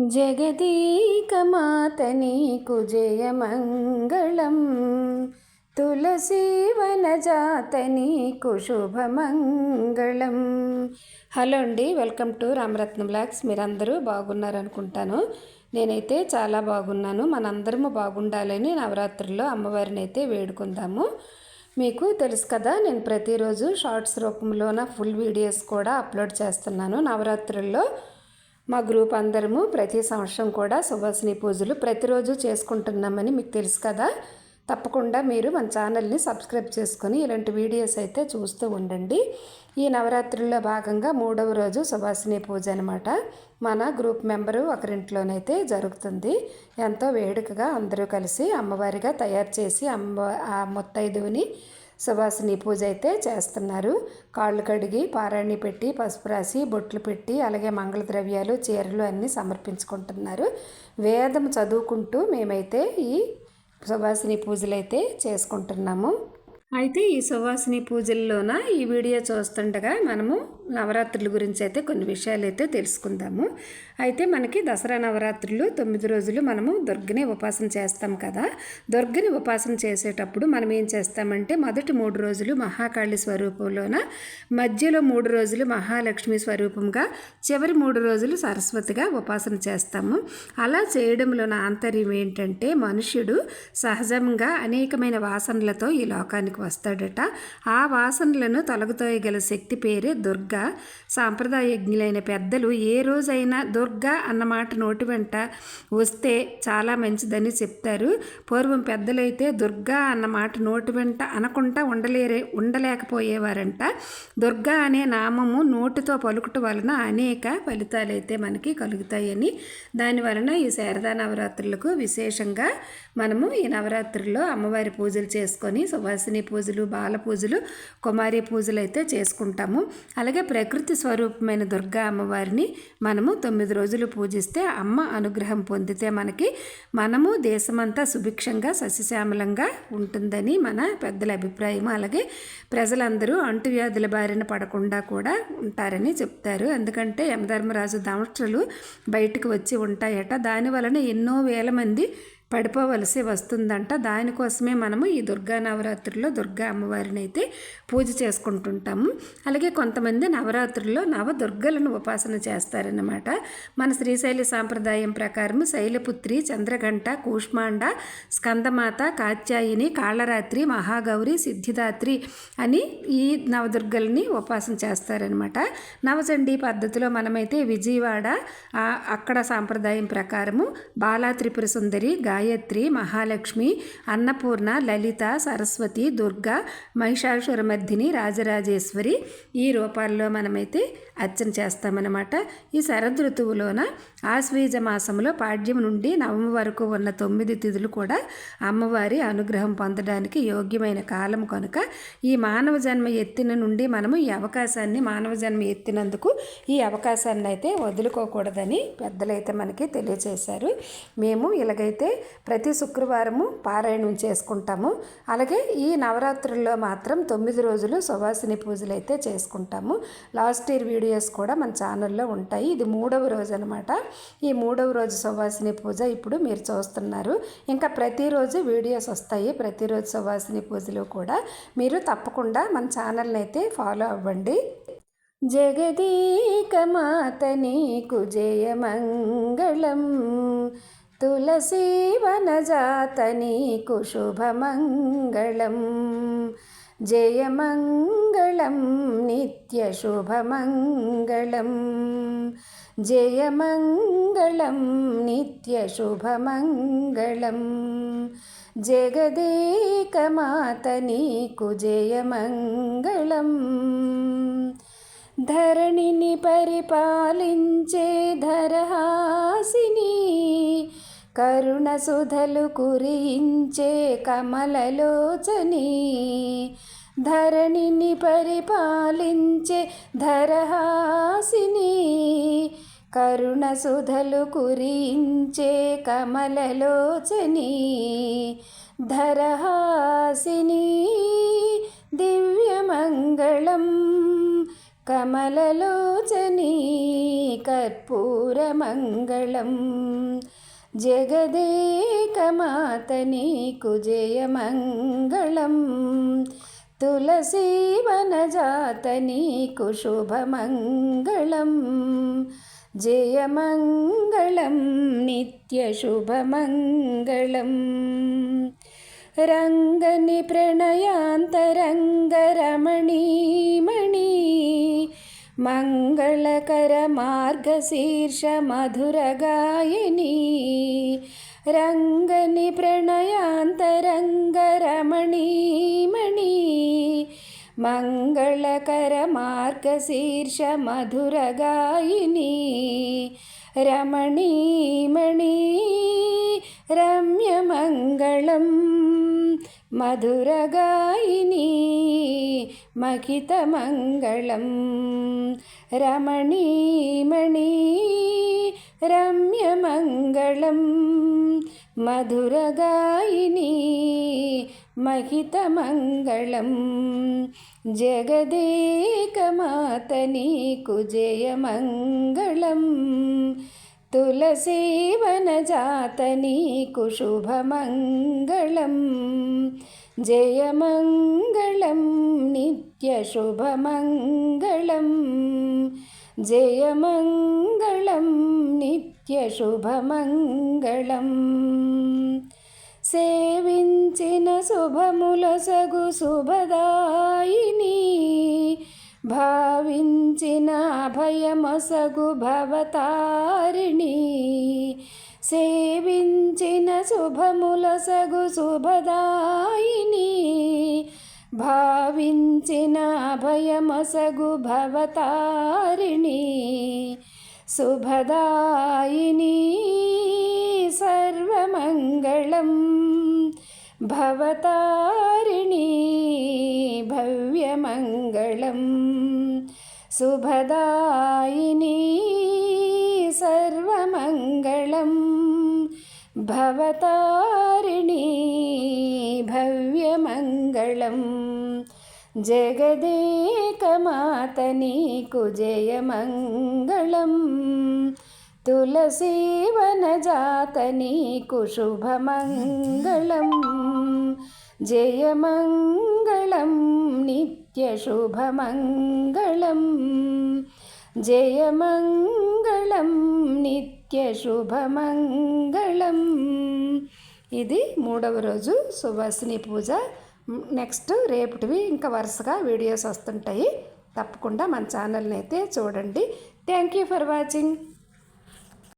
జగదీకమాత నీకు జయమంగళం. తులసీవనజాత నీకు శుభమంగళం. హలో అండి వెల్కమ్ టు రామరత్న బ్లాగ్స్ మీరందరూ బాగున్నారనుకుంటాను. నేనైతే చాలా బాగున్నాను. మనందరము బాగుండాలని నవరాత్రుల్లో అమ్మవారిని అయితే వేడుకుందాము. మీకు తెలుసు కదా నేను ప్రతిరోజు షార్ట్స్ రూపంలోన ఫుల్ వీడియోస్ కూడా అప్లోడ్ చేస్తున్నాను. నవరాత్రుల్లో మా గ్రూప్ అందరము ప్రతి సంవత్సరం కూడా సువాసిని పూజలు ప్రతిరోజు చేసుకుంటున్నామని మీకు తెలుసు కదా. తప్పకుండా మీరు మన ఛానల్ని సబ్స్క్రైబ్ చేసుకొని ఇలాంటి వీడియోస్ అయితే చూస్తూ ఉండండి. ఈ నవరాత్రుల్లో భాగంగా మూడవ రోజు సువాసిని పూజ అనమాట మన గ్రూప్ మెంబరు ఒకరింట్లోనైతే జరుగుతుంది. ఎంతో వేడుకగా అందరూ కలిసి అమ్మవారిగా తయారు చేసి అమ్మ ఆ ముత్తైదువుని సువాసిని పూజ అయితే చేస్తున్నారు. కాళ్ళు కడిగి పారాణి పెట్టి పసుపు రాసి బొట్లు పెట్టి అలాగే మంగళ ద్రవ్యాలు చీరలు అన్నీ సమర్పించుకుంటున్నారు. వేదం చదువుకుంటూ మేమైతే ఈ సువాసిని పూజలు అయితే చేసుకుంటున్నాము. అయితే ఈ సువాసిని పూజల్లోన ఈ వీడియో చూస్తుండగా మనము నవరాత్రుల గురించి అయితే కొన్ని విషయాలు అయితే తెలుసుకుందాము. అయితే మనకి దసరా నవరాత్రులు తొమ్మిది రోజులు మనము దుర్గని ఉపాసన చేస్తాం కదా. దుర్గని ఉపాసన చేసేటప్పుడు మనం ఏం చేస్తామంటే మొదటి మూడు రోజులు మహాకాళి స్వరూపంలోన మధ్యలో మూడు రోజులు మహాలక్ష్మి స్వరూపంగా చివరి మూడు రోజులు సరస్వతిగా ఉపాసన చేస్తాము. అలా చేయడంలోన ఆంతర్యం ఏంటంటే మనుష్యుడు సహజంగా అనేకమైన వాసనలతో ఈ లోకానికి వస్తాడట. ఆ వాసనలను తొలగుతోయగల శక్తి పేరే దుర్గా. సాంప్రదాయజ్ఞులైన పెద్దలు ఏ రోజైనా దుర్గా అన్నమాట నోటి వెంట వస్తే చాలా మంచిదని చెప్తారు. పూర్వం పెద్దలైతే దుర్గా అన్నమాట నోటి వెంట అనకుండా ఉండలేరే ఉండలేకపోయేవారంట. దుర్గా అనే నామము నోటితో పలుకుట వలన అనేక ఫలితాలైతే మనకి కలుగుతాయని. దాని వలన ఈ శారదా నవరాత్రులకు విశేషంగా మనము ఈ నవరాత్రుల్లో అమ్మవారి పూజలు చేసుకొని సువాసిని పూజలు బాల పూజలు కుమారి పూజలు అయితే చేసుకుంటాము. అలాగే ప్రకృతి స్వరూపమైన దుర్గా అమ్మవారిని మనము తొమ్మిది రోజులు పూజిస్తే అమ్మ అనుగ్రహం పొందితే మనకి మనము దేశమంతా సుభిక్షంగా సస్యశ్యామలంగా ఉంటుందని మన పెద్దల అభిప్రాయం. అలాగే ప్రజలందరూ అంటువ్యాధుల బారిన పడకుండా కూడా ఉంటారని చెప్తారు. ఎందుకంటే యమధర్మరాజు దంశలు బయటకు వచ్చి ఉంటాయట. దాని వలన ఎన్నో వేల మంది పడిపోవలసి వస్తుందంట. దానికోసమే మనము ఈ దుర్గా నవరాత్రుల్లో దుర్గా అమ్మవారిని అయితే పూజ చేసుకుంటుంటాము. అలాగే కొంతమంది నవరాత్రుల్లో నవదుర్గలను ఉపాసన చేస్తారన్నమాట. మన శ్రీశైలి సాంప్రదాయం ప్రకారం శైలపుత్రి చంద్రగంట కూష్మాండ స్కందమాత కాత్యాయిని కాళరాత్రి మహాగౌరి సిద్ధిదాత్రి అని ఈ నవదుర్గల్ని ఉపాసన చేస్తారనమాట నవచండీ పద్ధతిలో మనమైతే విజయవాడ అక్కడ సాంప్రదాయం ప్రకారము బాలా త్రిపుర సుందరి గా గాయత్రి మహాలక్ష్మి అన్నపూర్ణ లలిత సరస్వతి దుర్గా మహిషాసురమర్ధిని రాజరాజేశ్వరి ఈ రూపాల్లో మనమైతే అర్చన చేస్తామన్నమాట. ఈ శరదృతువులోన ఆశ్వీజ మాసంలో పాడ్యం నుండి నవమ వరకు ఉన్న తొమ్మిది తిథులు కూడా అమ్మవారి అనుగ్రహం పొందడానికి యోగ్యమైన కాలం కనుక ఈ మానవ జన్మ ఎత్తిన నుండి మనము ఈ అవకాశాన్ని మానవ జన్మ ఎత్తినందుకు ఈ అవకాశాన్ని అయితే వదులుకోకూడదని పెద్దలైతే మనకి తెలియజేశారు. మేము ఇలాగైతే ప్రతి శుక్రవారము పారాయణం చేసుకుంటాము. అలాగే ఈ నవరాత్రుల్లో మాత్రం తొమ్మిది రోజులు సువాసిని పూజలు అయితే చేసుకుంటాము. లాస్ట్ ఇయర్ వీడియోస్ కూడా మన ఛానల్లో ఉంటాయి. ఇది మూడవ రోజు అనమాట ఈ మూడవ రోజు సువాసిని పూజ ఇప్పుడు మీరు చూస్తున్నారు. ఇంకా ప్రతిరోజు వీడియోస్ వస్తాయి. ప్రతిరోజు సువాసిని పూజలు కూడా. మీరు తప్పకుండా మన ఛానల్ని అయితే ఫాలో అవ్వండి. జగదీకమాత నీకు జయమంగళం తులసీవనజాత నీకు శుభమంగళం జయమంగళం నిత్యశుభమంగళం జయమంగళం నిత్యశుభమంగళం జగదేకమాత నీకు జయమంగళం ధరణిని పరిపాలించే ధరహాసిని కరుణ సుధలు కురించే కమలలోచని ధరణిని పరిపాలించే ధరహాసిని కరుణ సుధలు కురించే కమలలోచని ధరహాసిని దివ్యమంగళం కమలలోచని కర్పూరమంగళం జగదేకమాత నీకు జయమంగళం తులసీవనజాత నీకు శుభమంగళం జయమంగళం മംഗളകരമാർഗശീർഷമധുരഗായിനി. രംഗനി പ്രണയാന്തരംഗരമണീമണി. മംഗളകരമാർഗശീർഷമധുരഗായിനി. രമണീമണി രമ്യമംഗളം. മധുരഗായിനി മഹിതമംഗളം. രമണീമണി രമ്യമംഗളം. മധുരഗായിനി महितमङ्गलं जगदेकमातनीकुजयमङ्गलम् మధురగాయిని మఖితమంగళం రమణీమణి రమ్యమంగళం మధురగాయిని మహితమంగళం జగదేకమాత నీకు జయమంగళం తులసీవనజాత నీకు శుభమంగళం జయమంగళం నిత్యశుభమంగళం జయమంగళం నిత్యశుభమంగళం సేవించిన శుభములసగు శుభదాయిని భావించిన అభయమొసగు భవతారిణి సేవించిన శుభములసగు శుభదాయిని భావించిన అభయమొసగు భవతారిణి శుభదాయిని సర్వమంగళం భవతారిణి భవ్యమంగళం. శుభదాయిని సర్వమంగళం భవతారిణి భవ్యమంగళం జగదేకమాత నీకు జయమంగళం తులసీవనజాత నీకు జయమంగళం నిత్యశుభమంగళం జయమంగళం నిత్యశుభమంగళం ఇది మూడవ రోజు సువాసిని పూజ. నెక్స్ట్ రేపటివి ఇంకా వరుసగా వీడియోస్ వస్తుంటాయి. తప్పకుండా మన ఛానల్ని అయితే చూడండి. Thank you for watching.